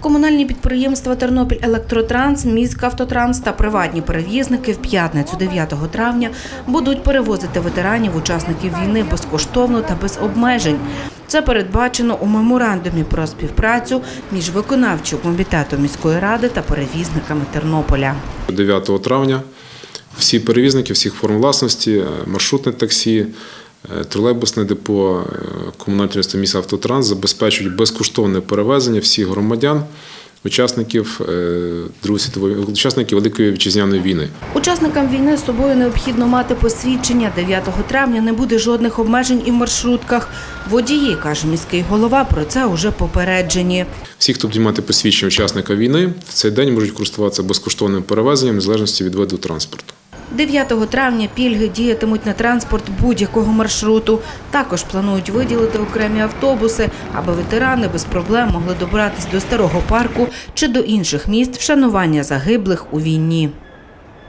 Комунальні підприємства Тернопіль Електротранс, Міськавтотранс та приватні перевізники в п'ятницю 9 травня будуть перевозити ветеранів, учасників війни безкоштовно та без обмежень. Це передбачено у меморандумі про співпрацю між виконавчим комітетом міської ради та перевізниками Тернополя. 9 травня всі перевізники всіх форм власності, маршрутне таксі, тролейбусне депо, е, комунальне підприємство «Міст Автотранс» забезпечують безкоштовне перевезення всіх громадян, учасників е, світової учасників Великої вітчизняної війни. Учасникам війни з собою необхідно мати посвідчення. 9 травня не буде жодних обмежень і в маршрутках. Водії, каже міський голова, про це уже попереджені. Всі, хто буде мати посвідчення учасника війни, в цей день можуть користуватися безкоштовним перевезенням в залежності від виду транспорту. 9 травня пільги діятимуть на транспорт будь-якого маршруту. Також планують виділити окремі автобуси, аби ветерани без проблем могли добратися до старого парку чи до інших міст вшанування загиблих у війні.